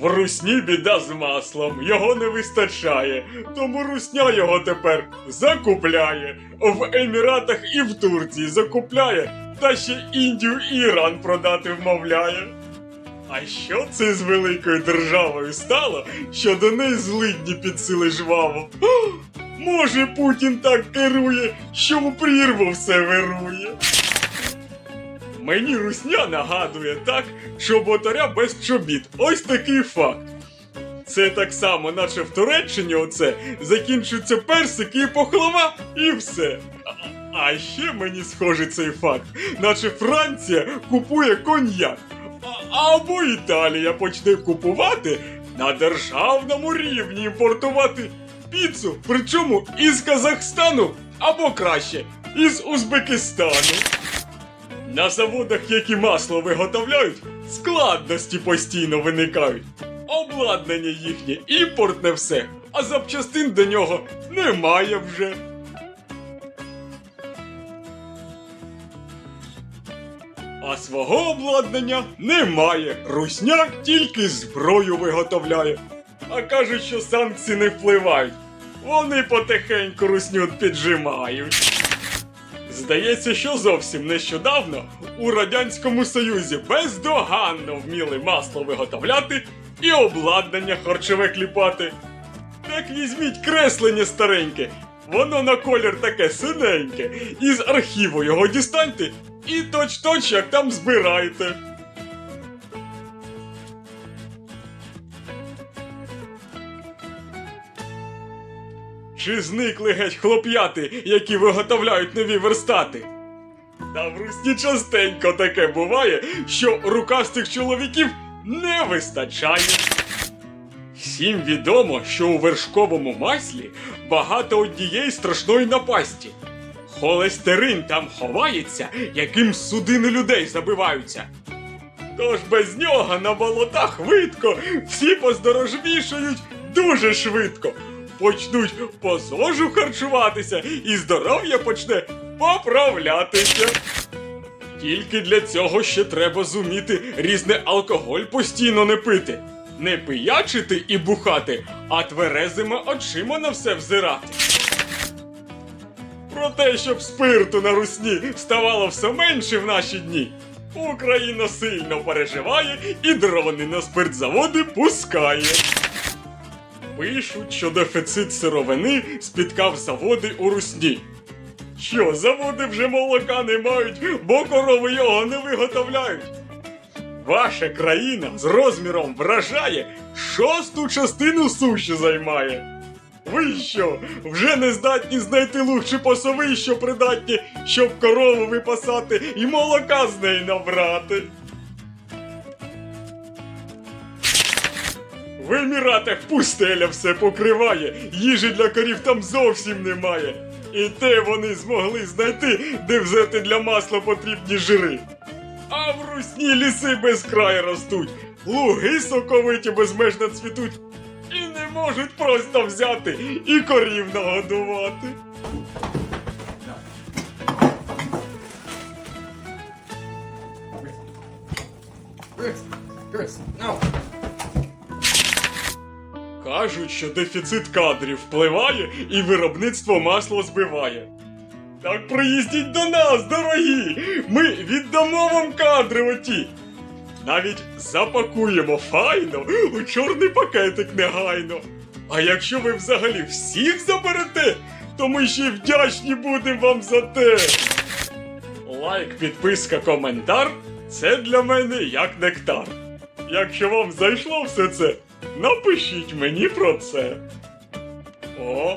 В русні біда з маслом, його не вистачає, тому русня його тепер закупляє. В Еміратах і в Турції закупляє, та ще Індію і Іран продати вмовляє. А що це з великою державою стало, що до неї злидні підсили жваво? Може, Путін так керує, що в прірву все вирує. Мені русня нагадує так, що ботаря без чобіт. Ось такий факт. Це так само, наче в Туреччині оце закінчуються персики і похлова, і все. А, ще мені схожий цей факт, наче Франція купує коньяк. Або Італія почне купувати на державному рівні імпортувати піцу, причому із Казахстану, або краще, із Узбекистану. На заводах, які масло виготовляють, складності постійно виникають. Обладнання їхнє, імпортне все, а запчастин до нього немає вже. А свого обладнання немає. Русня тільки зброю виготовляє. А кажуть, що санкції не впливають. Вони потихеньку русню піджимають. Здається, що зовсім нещодавно у Радянському Союзі бездоганно вміли масло виготовляти і обладнання харчове кліпати. Так візьміть креслення стареньке, воно на колір таке синеньке, із архіву його дістаньте і точ-точ як там збирайте. Чи зникли геть хлоп'яти, які виготовляють нові верстати? Та в Русні частенько таке буває, що рукастих чоловіків не вистачає. Всім відомо, що у вершковому маслі багато однієї страшної напасті. Холестерин там ховається, яким судини людей забиваються. Тож без нього на болотах видко всі поздорожвішають дуже швидко. Почнуть по зожу харчуватися і здоров'я почне поправлятися. Тільки для цього ще треба зуміти різний алкоголь постійно не пити, не пиячити і бухати, а тверезими очима на все взирати. Про те, щоб спирту на русні ставало все менше в наші дні. Україна сильно переживає і дрони на спиртзаводи пускає. Пишуть, що дефіцит сировини спіткав заводи у русні. Що, заводи вже молока не мають, бо корови його не виготовляють. Ваша країна з розміром вражає шосту частину суші займає. Ви що, вже не здатні знайти лучші посови, що придатні, щоб корову випасати і молока з неї набрати? В Еміратах пустеля все покриває, їжі для корів там зовсім немає. І те вони змогли знайти, де взяти для масла потрібні жири. А в русні ліси без краю ростуть, луги соковиті безмежно цвітуть, і не можуть просто взяти і корів нагодувати. Chris, Chris, no. Кажуть, що дефіцит кадрів впливає і виробництво масла збиває. Так приїздіть до нас, дорогі! Ми віддамо вам кадри оті. Навіть запакуємо файно у чорний пакетик негайно. А якщо ви взагалі всіх заберете, то ми ще вдячні будемо вам за те. Лайк, підписка, коментар це для мене як нектар. Якщо вам зайшло все це, напишіть мені про це. О,